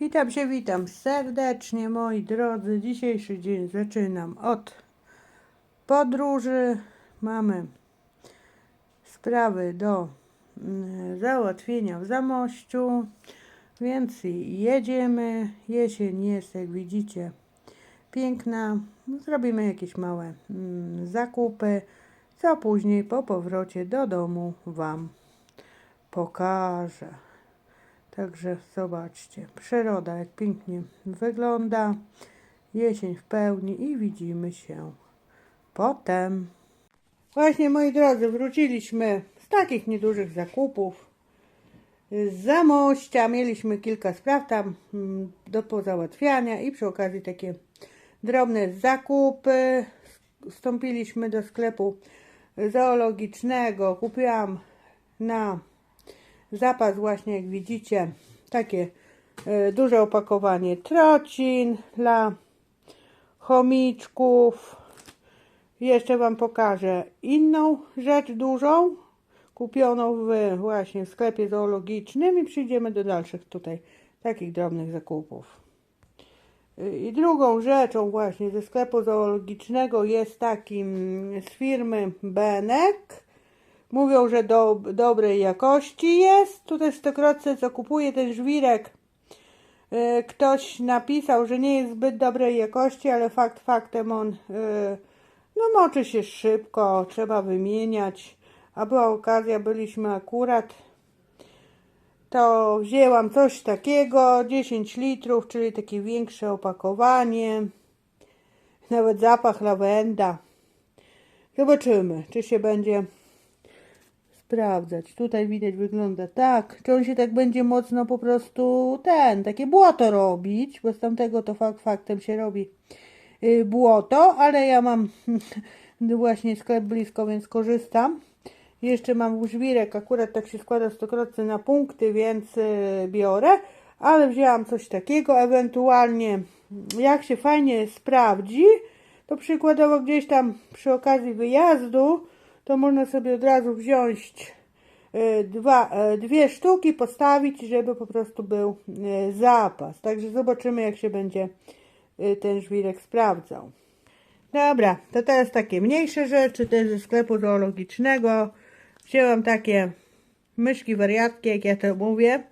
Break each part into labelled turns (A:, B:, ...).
A: Witam się, witam serdecznie moi drodzy. Dzisiejszy dzień zaczynam od podróży. Mamy sprawy do mm, załatwienia w Zamościu, więc jedziemy. Jesień jest, jak widzicie, piękna. Zrobimy jakieś małe mm, zakupy, co później po powrocie do domu Wam pokażę. Także zobaczcie, przyroda jak pięknie wygląda, jesień w pełni i widzimy się potem. Właśnie moi drodzy, wróciliśmy z takich niedużych zakupów z Zamościa. Mieliśmy kilka spraw tam mm, do pozałatwiania i przy okazji takie drobne zakupy. Wstąpiliśmy do sklepu zoologicznego. Kupiłam na zapas właśnie jak widzicie takie e, duże opakowanie trocin dla chomiczków. Jeszcze wam pokażę inną rzecz dużą kupioną w właśnie w sklepie zoologicznym i przyjdziemy do dalszych tutaj takich drobnych zakupów. Y, i drugą rzeczą właśnie ze sklepu zoologicznego jest taki mm, z firmy Benek Mówią, że do dobrej jakości jest. Tutaj w Stokrotce, co kupuje ten żwirek, yy, ktoś napisał, że nie jest zbyt dobrej jakości, ale fakt faktem on yy, no moczy się szybko, trzeba wymieniać. A była okazja, byliśmy akurat, to wzięłam coś takiego, 10 litrów, czyli takie większe opakowanie. Nawet zapach lawenda. Zobaczymy, czy się będzie sprawdzać. Tutaj widać wygląda tak. Czy on się tak będzie mocno po prostu ten, takie błoto robić, bo z tamtego to fakt faktem się robi yy, błoto, ale ja mam właśnie sklep blisko, więc korzystam. Jeszcze mam żwirek, akurat tak się składa stokrotnie na punkty, więc yy, biorę, ale wzięłam coś takiego, ewentualnie jak się fajnie sprawdzi, to przykładowo gdzieś tam przy okazji wyjazdu to można sobie od razu wziąć e, dwa, e, dwie sztuki, postawić, żeby po prostu był e, zapas. Także zobaczymy, jak się będzie ten żwirek sprawdzał. Dobra, to teraz takie mniejsze rzeczy, też ze sklepu zoologicznego. Wzięłam takie myszki wariatki, jak ja to mówię.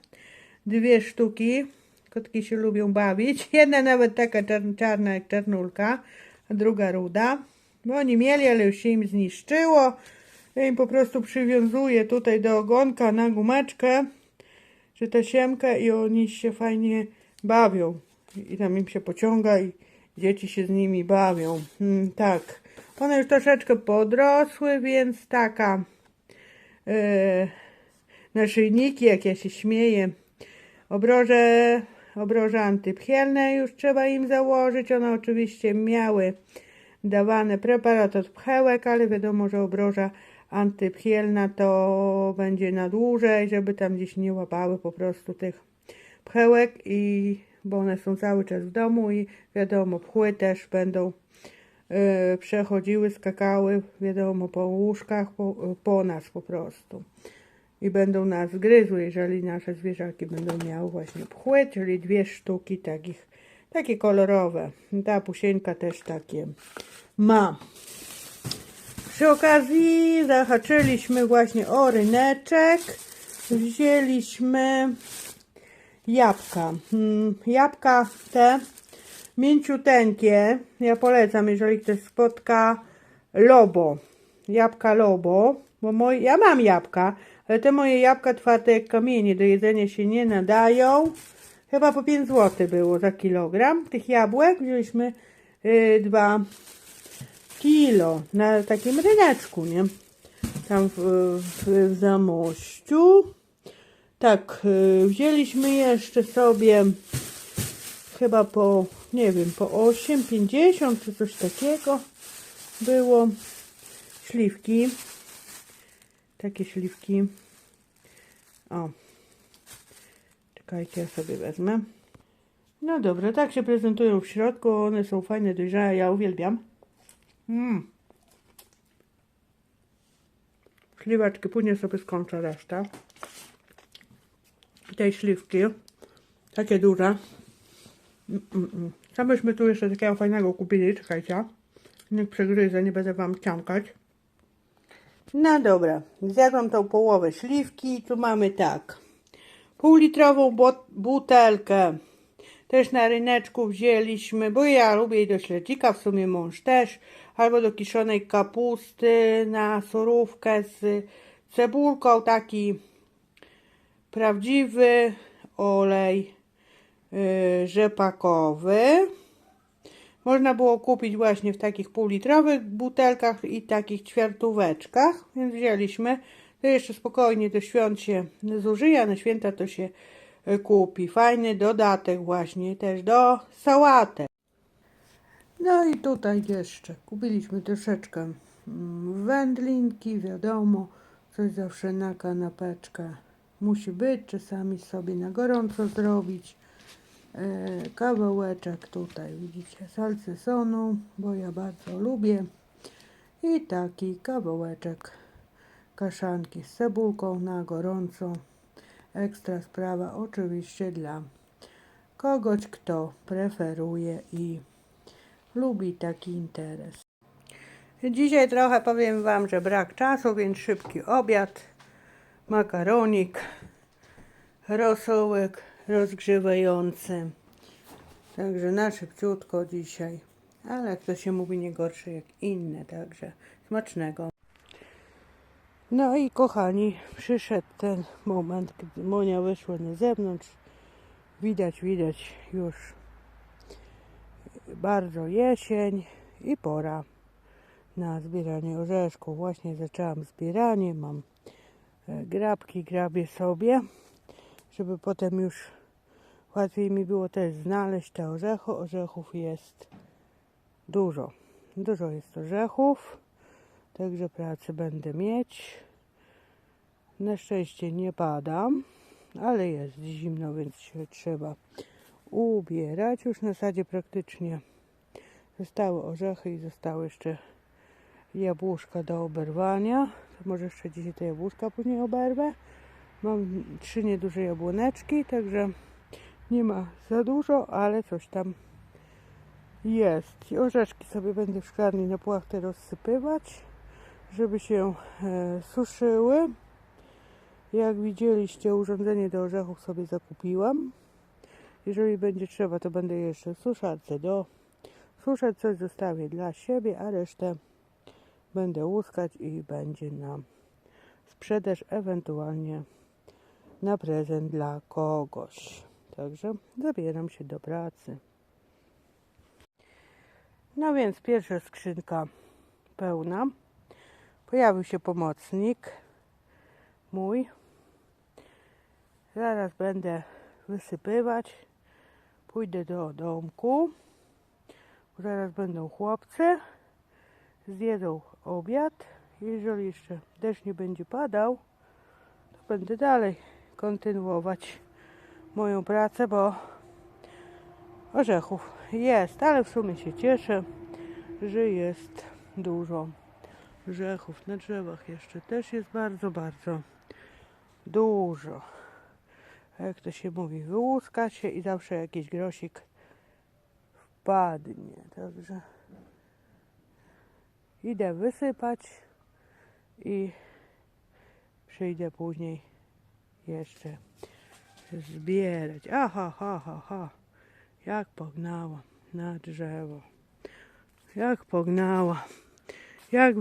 A: Dwie sztuki. Kotki się lubią bawić. Jedna nawet taka czarna jak czarnulka, a druga ruda. Bo oni mieli, ale już się im zniszczyło. Ja im po prostu przywiązuję tutaj do ogonka na gumeczkę, czy tasiemkę i oni się fajnie bawią. I tam im się pociąga i dzieci się z nimi bawią. Hmm, tak. One już troszeczkę podrosły, więc taka yy, naszyjniki, jak ja się śmieję, obroże, obroże antypchielne już trzeba im założyć. One oczywiście miały dawane preparat od pchełek, ale wiadomo, że obroża antypchielna to będzie na dłużej, żeby tam gdzieś nie łapały po prostu tych pchełek i bo one są cały czas w domu i wiadomo, pchły też będą y, przechodziły, skakały, wiadomo, po łóżkach, po, po nas po prostu. I będą nas gryzły, jeżeli nasze zwierzaki będą miały właśnie pchły, czyli dwie sztuki takich, takie kolorowe. Ta pusieńka też takie ma. Przy okazji zahaczyliśmy właśnie o ryneczek. Wzięliśmy jabłka. Hmm, jabłka te mięciuteńkie. Ja polecam, jeżeli ktoś spotka lobo. Jabłka lobo. Bo moje, ja mam jabłka, ale te moje jabłka twarde jak kamienie do jedzenia się nie nadają. Chyba po 5 zł było za kilogram tych jabłek. Wzięliśmy yy, dwa kilo na takim ryneczku, nie? Tam w, w, w Zamościu. Tak, y, wzięliśmy jeszcze sobie chyba po, nie wiem, po 8,50 czy coś takiego było. Śliwki. Takie śliwki. O. Czekajcie, ja sobie wezmę. No dobra, tak się prezentują w środku. One są fajne, dojrzałe, ja uwielbiam. Mmm. Śliwaczki, później sobie skończę resztę. Tej śliwki. Takie duże. Mm, mm, mm. Byśmy tu jeszcze takiego fajnego kupili? Czekajcie. Niech przegryzę, nie będę wam ciąkać. No dobra, zjadłam tą połowę śliwki. Tu mamy tak. Półlitrową butelkę. Też na ryneczku wzięliśmy, bo ja lubię jej do śledzika, w sumie mąż też. Albo do kiszonej kapusty na surówkę z cebulką. Taki prawdziwy olej yy, rzepakowy. Można było kupić właśnie w takich półlitrowych butelkach i takich ćwiartóweczkach, więc wzięliśmy. To jeszcze spokojnie do świąt się zużyje, a na święta to się e, kupi. Fajny dodatek właśnie też do sałatek. No i tutaj jeszcze kupiliśmy troszeczkę mm, wędlinki, wiadomo, coś zawsze na kanapeczkę musi być, czasami sobie na gorąco zrobić. E, kawałeczek tutaj widzicie salcesonu, bo ja bardzo lubię i taki kawałeczek kaszanki z cebulką na gorąco ekstra sprawa oczywiście dla kogoś kto preferuje i lubi taki interes dzisiaj trochę powiem wam, że brak czasu, więc szybki obiad makaronik rosołek rozgrzewający. Także na szybciutko dzisiaj. Ale jak to się mówi, nie gorsze jak inne, także smacznego. No i kochani, przyszedł ten moment, kiedy Monia wyszła na zewnątrz. Widać, widać już bardzo jesień i pora na zbieranie orzeszków. Właśnie zaczęłam zbieranie, mam e, grabki, grabię sobie żeby potem już łatwiej mi było też znaleźć te orzechy. Orzechów jest dużo. Dużo jest orzechów, także pracy będę mieć. Na szczęście nie padam, ale jest zimno, więc się trzeba ubierać. Już na sadzie praktycznie zostały orzechy i zostały jeszcze jabłuszka do oberwania. To może jeszcze dzisiaj te jabłuszka później oberwę. Mam trzy nieduże jabłoneczki, także nie ma za dużo, ale coś tam jest. I orzeszki sobie będę w szklarni na płachtę rozsypywać, żeby się e, suszyły. Jak widzieliście, urządzenie do orzechów sobie zakupiłam. Jeżeli będzie trzeba, to będę jeszcze w suszarce do suszać. Coś zostawię dla siebie, a resztę będę łuskać i będzie na sprzedaż, ewentualnie na prezent dla kogoś. Także zabieram się do pracy. No więc pierwsza skrzynka pełna. Pojawił się pomocnik mój. Zaraz będę wysypywać. Pójdę do domku. Zaraz będą chłopcy. Zjedzą obiad. Jeżeli jeszcze deszcz nie będzie padał, to będę dalej kontynuować moją pracę, bo orzechów jest, ale w sumie się cieszę, że jest dużo orzechów na drzewach jeszcze też jest bardzo, bardzo dużo. Jak to się mówi, wyłuska się i zawsze jakiś grosik wpadnie. Także idę wysypać i przyjdę później jeszcze zbierać. Aha, ha, ha, ha. Jak pognała na drzewo. Jak pognała. Jak.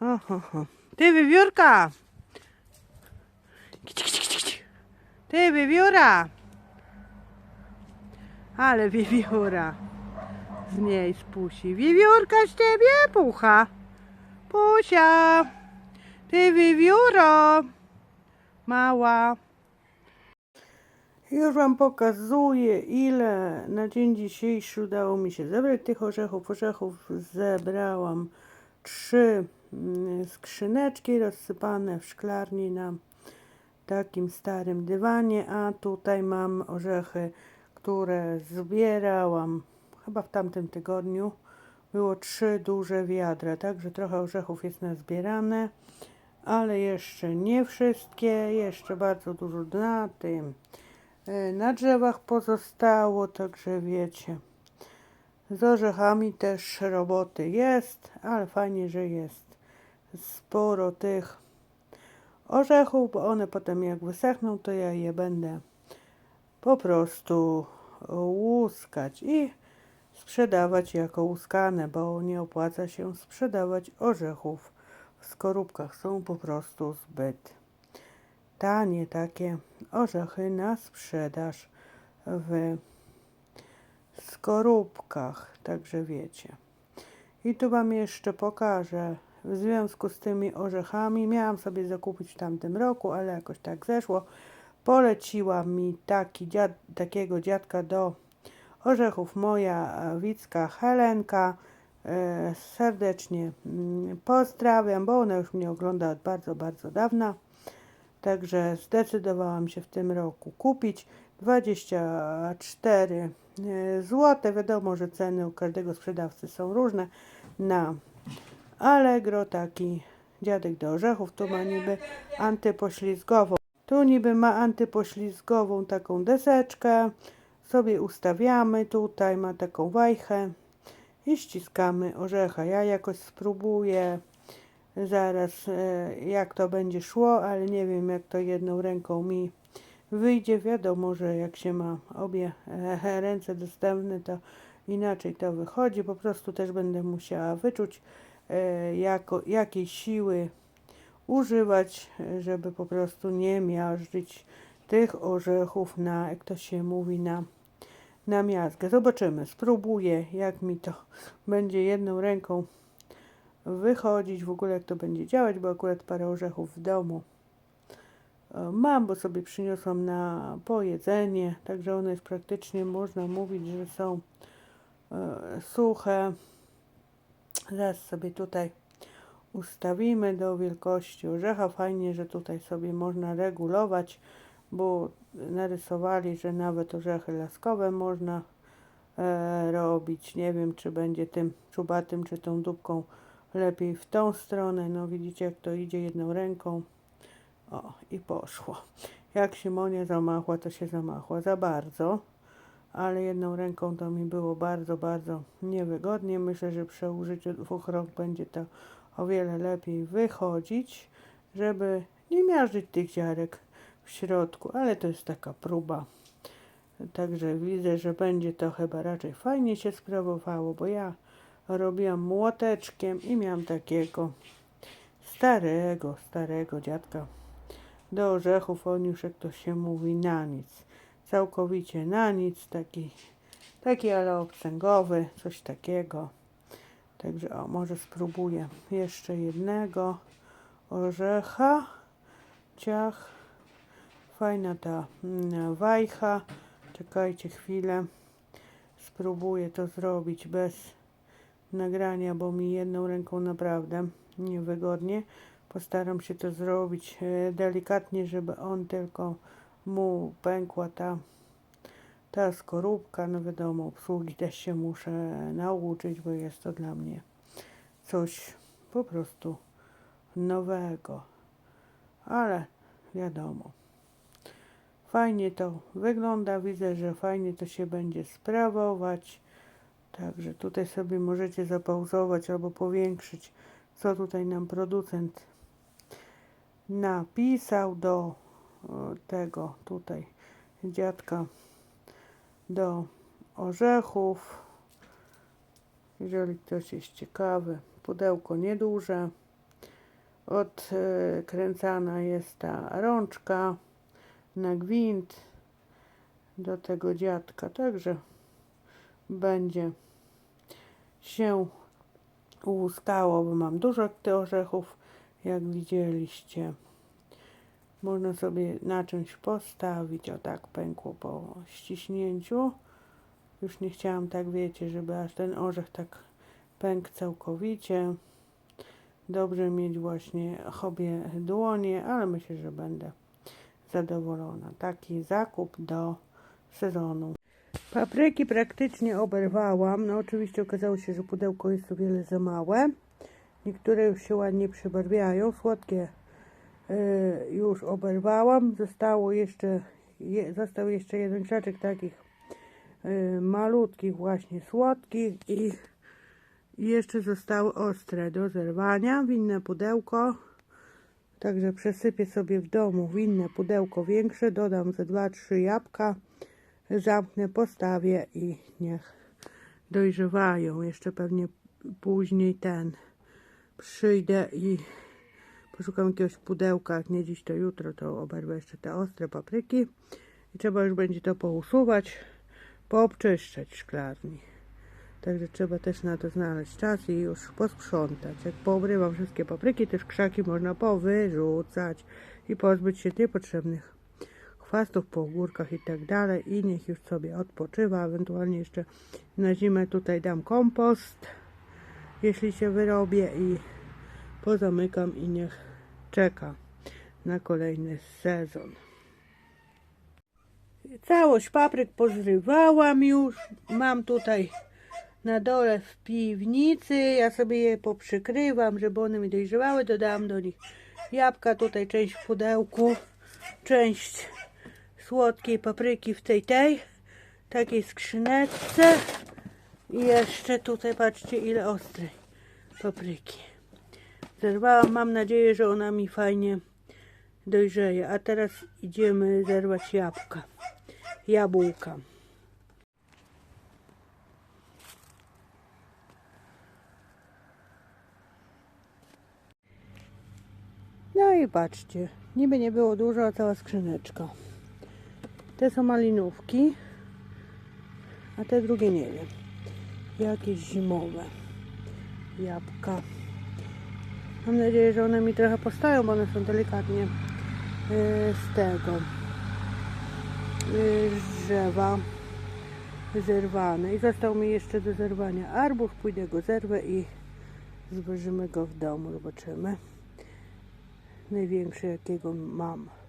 A: Aha, ha. Ty kici. Ty wywióra! Ale wiewióra z niej spusi. Wiewiórka z ciebie pucha. Pusia, ty wiewióro, mała. Już Wam pokazuję, ile na dzień dzisiejszy udało mi się zebrać tych orzechów. Orzechów zebrałam trzy mm, skrzyneczki rozsypane w szklarni na takim starym dywanie, a tutaj mam orzechy, które zbierałam chyba w tamtym tygodniu było trzy duże wiadra, także trochę orzechów jest nazbierane. ale jeszcze nie wszystkie, jeszcze bardzo dużo na tym, na drzewach pozostało, także wiecie. Z orzechami też roboty jest, ale fajnie, że jest sporo tych orzechów, bo one potem jak wysechną, to ja je będę po prostu łuskać i sprzedawać jako łuskane, bo nie opłaca się sprzedawać orzechów w skorupkach. Są po prostu zbyt tanie takie orzechy na sprzedaż w skorupkach, także wiecie. I tu Wam jeszcze pokażę w związku z tymi orzechami. Miałam sobie zakupić w tamtym roku, ale jakoś tak zeszło. Poleciła mi taki dziad, takiego dziadka do orzechów moja wicka Helenka. E, serdecznie mm, pozdrawiam, bo ona już mnie ogląda od bardzo, bardzo dawna. Także zdecydowałam się w tym roku kupić 24 zł. Wiadomo, że ceny u każdego sprzedawcy są różne. Na Allegro taki dziadek do orzechów. Tu ma niby antypoślizgową. Tu niby ma antypoślizgową taką deseczkę. Sobie ustawiamy. Tutaj ma taką wajchę i ściskamy orzecha. Ja jakoś spróbuję zaraz e, jak to będzie szło, ale nie wiem jak to jedną ręką mi wyjdzie. Wiadomo, że jak się ma obie e, ręce dostępne, to inaczej to wychodzi. Po prostu też będę musiała wyczuć e, jako, jakiej siły używać, żeby po prostu nie miażdżyć tych orzechów na, jak to się mówi, na, na miazgę. Zobaczymy, spróbuję, jak mi to będzie jedną ręką wychodzić, w ogóle jak to będzie działać, bo akurat parę orzechów w domu e, mam, bo sobie przyniosłam na pojedzenie, także one jest praktycznie, można mówić, że są e, suche. Zaraz sobie tutaj ustawimy do wielkości orzecha. Fajnie, że tutaj sobie można regulować, bo narysowali, że nawet orzechy laskowe można e, robić. Nie wiem, czy będzie tym czubatym, czy tą dupką lepiej w tą stronę. No widzicie, jak to idzie jedną ręką. O, i poszło. Jak się Monia zamachła, to się zamachła za bardzo. Ale jedną ręką to mi było bardzo, bardzo niewygodnie. Myślę, że przy użyciu dwóch rąk będzie to o wiele lepiej wychodzić, żeby nie miażdżyć tych ziarek w środku, ale to jest taka próba. Także widzę, że będzie to chyba raczej fajnie się sprawowało, bo ja robiłam młoteczkiem i miałam takiego starego, starego dziadka do orzechów. On już, jak to się mówi, na nic. Całkowicie na nic. Taki, taki ale obcęgowy, coś takiego. Także o, może spróbuję jeszcze jednego orzecha. Ciach. Fajna ta mm, wajcha. Czekajcie chwilę. Spróbuję to zrobić bez nagrania, bo mi jedną ręką naprawdę niewygodnie. Postaram się to zrobić e, delikatnie, żeby on tylko mu pękła ta, ta skorupka. No wiadomo, obsługi też się muszę nauczyć, bo jest to dla mnie coś po prostu nowego. Ale wiadomo. Fajnie to wygląda. Widzę, że fajnie to się będzie sprawować. Także tutaj sobie możecie zapauzować albo powiększyć, co tutaj nam producent napisał do tego tutaj dziadka do orzechów. Jeżeli ktoś jest ciekawy, pudełko nieduże. Odkręcana jest ta rączka na gwint do tego dziadka. Także będzie się ułuskało, bo mam dużo tych orzechów, jak widzieliście. Można sobie na czymś postawić, o tak pękło po ściśnięciu. Już nie chciałam tak, wiecie, żeby aż ten orzech tak pękł całkowicie. Dobrze mieć właśnie obie dłonie, ale myślę, że będę zadowolona. Taki zakup do sezonu. Papryki praktycznie oberwałam. No oczywiście okazało się, że pudełko jest o wiele za małe. Niektóre już się ładnie przybarwiają. Słodkie y, już oberwałam. Zostało jeszcze, je, został jeszcze jeden krzaczek takich y, malutkich właśnie słodkich i jeszcze zostały ostre do zerwania. W inne pudełko. Także przesypię sobie w domu w inne pudełko większe. Dodam ze 2-3 jabłka. Zamknę, postawię i niech dojrzewają. Jeszcze pewnie później ten przyjdę i poszukam jakiegoś pudełka. Jak nie dziś, to jutro, to oberwę jeszcze te ostre papryki. I trzeba już będzie to pousuwać, poobczyszczać szklarni. Także trzeba też na to znaleźć czas i już posprzątać. Jak poobrywam wszystkie papryki, też krzaki można powyrzucać i pozbyć się niepotrzebnych chwastów po ogórkach i tak dalej. I niech już sobie odpoczywa. Ewentualnie jeszcze na zimę tutaj dam kompost, jeśli się wyrobię i pozamykam i niech czeka na kolejny sezon. Całość papryk pozrywałam już. Mam tutaj na dole w piwnicy. Ja sobie je poprzykrywam, żeby one mi dojrzewały. Dodałam do nich jabłka, tutaj część w pudełku, część słodkiej papryki w tej tej, takiej skrzyneczce. I jeszcze tutaj patrzcie ile ostrej papryki. Zerwałam, mam nadzieję, że ona mi fajnie dojrzeje. A teraz idziemy zerwać jabłka. Jabłka. No i patrzcie, niby nie było dużo, a cała skrzyneczka. Te są malinówki, a te drugie nie wiem. Jakieś zimowe jabłka. Mam nadzieję, że one mi trochę postoją, bo one są delikatnie yy, z tego yy, z drzewa zerwane. I został mi jeszcze do zerwania arbuz. Pójdę go zerwę i złożymy go w domu. Zobaczymy największy jakiego mam.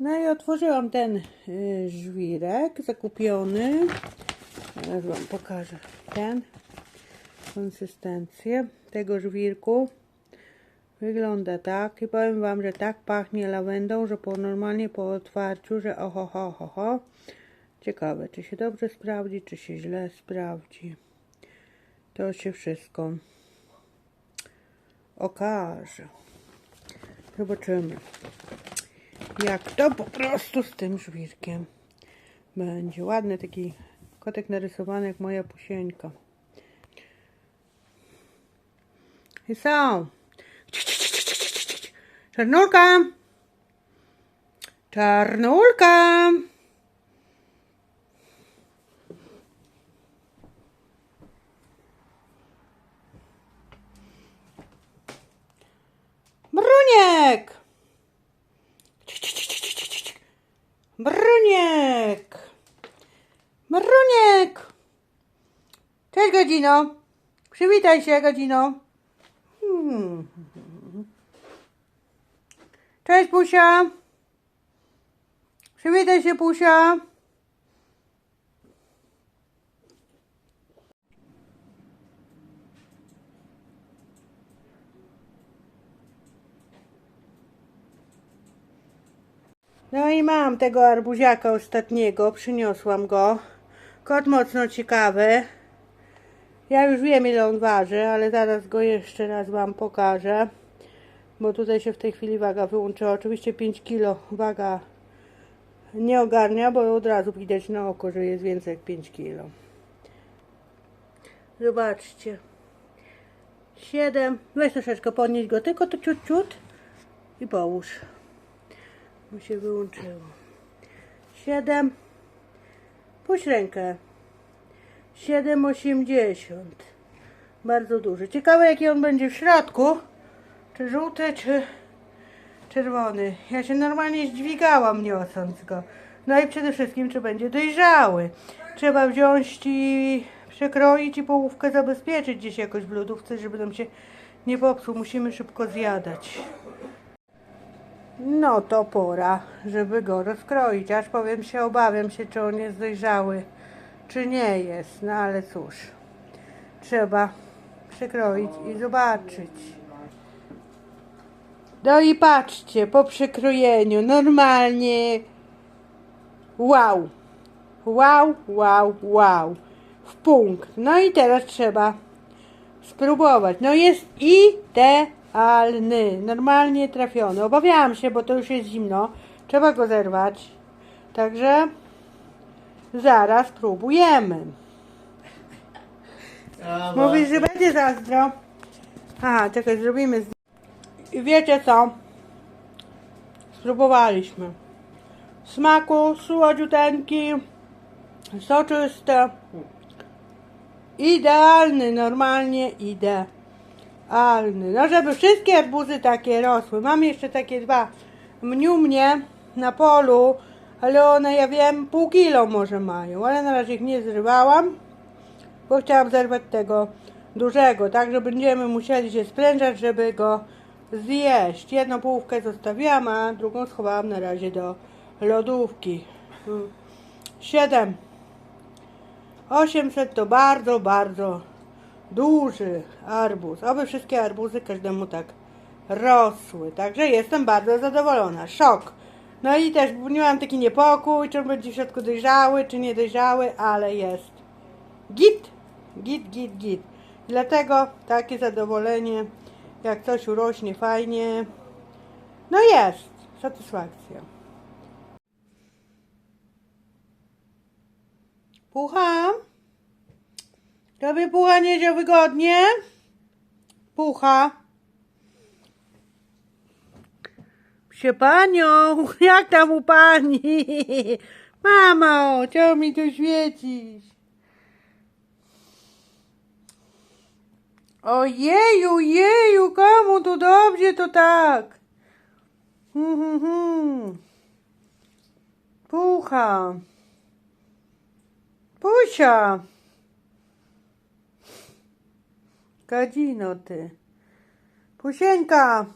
A: No i otworzyłam ten y, żwirek zakupiony. Teraz Wam pokażę ten konsystencję tego żwirku. Wygląda tak i powiem Wam, że tak pachnie lawendą, że po normalnie po otwarciu, że oho, ho, ho, ho. Ciekawe, czy się dobrze sprawdzi, czy się źle sprawdzi. To się wszystko okaże. Zobaczymy, jak to po prostu z tym żwirkiem będzie. Ładny taki kotek narysowany jak moja pusieńka. I są. Czarnulka! Czarnulka! Godzino! Przywitaj się Godzino! Cześć Pusia! Przywitaj się Pusia! No i mam tego arbuziaka ostatniego, przyniosłam go. Kot mocno ciekawy. Ja już wiem ile on waży, ale zaraz go jeszcze raz Wam pokażę. Bo tutaj się w tej chwili waga wyłączyła. Oczywiście 5 kg waga nie ogarnia, bo od razu widać na oko, że jest więcej jak 5 kg. Zobaczcie. 7. Weź troszeczkę podnieść go, tylko to ciut, ciut i połóż bo się wyłączyło. 7. Puść rękę. 7,80. Bardzo duży. Ciekawe jaki on będzie w środku. Czy żółty, czy czerwony. Ja się normalnie zdźwigałam niosąc go. No i przede wszystkim, czy będzie dojrzały. Trzeba wziąć i przekroić i połówkę zabezpieczyć gdzieś jakoś w lodówce, żeby nam się nie popsuł. Musimy szybko zjadać. No to pora, żeby go rozkroić. Aż powiem się, obawiam się, czy on jest dojrzały, czy nie jest. No ale cóż, trzeba przekroić i zobaczyć. No i patrzcie, po przekrojeniu, normalnie. Wow. Wow, wow, wow. W punkt. No i teraz trzeba spróbować. No jest idealny. Normalnie trafiony. Obawiałam się, bo to już jest zimno. Trzeba go zerwać. Także zaraz próbujemy. Mówisz, że będzie zazdro. Aha, czekaj, zrobimy. I wiecie co? Spróbowaliśmy. Smaku słodziuteńki, soczysty. Idealny, normalnie idealny. No, żeby wszystkie arbuzy takie rosły. Mam jeszcze takie dwa mniumnie na polu, ale one, ja wiem, pół kilo może mają, ale na razie ich nie zrywałam bo chciałam zerwać tego dużego, także będziemy musieli się sprężać, żeby go zjeść. Jedną połówkę zostawiłam, a drugą schowałam na razie do lodówki. Mm. Siedem. 800 to bardzo, bardzo duży arbuz. Oby wszystkie arbuzy każdemu tak rosły. Także jestem bardzo zadowolona. Szok. No i też miałam taki niepokój, czy on będzie w środku dojrzały, czy nie dojrzały, ale jest. Git, git, git, git. Dlatego takie zadowolenie, jak coś urośnie fajnie. No jest, satysfakcja. Pucha? Tobie pucha nie dział wygodnie? Pucha. Psie panią, jak tam u pani? Mamo, czemu mi tu świecisz? Ojeju, jeju, komu tu dobrze to tak? Hmm, hmm, hmm. Pucha. Pusia. Gadzino ty. Pusieńka.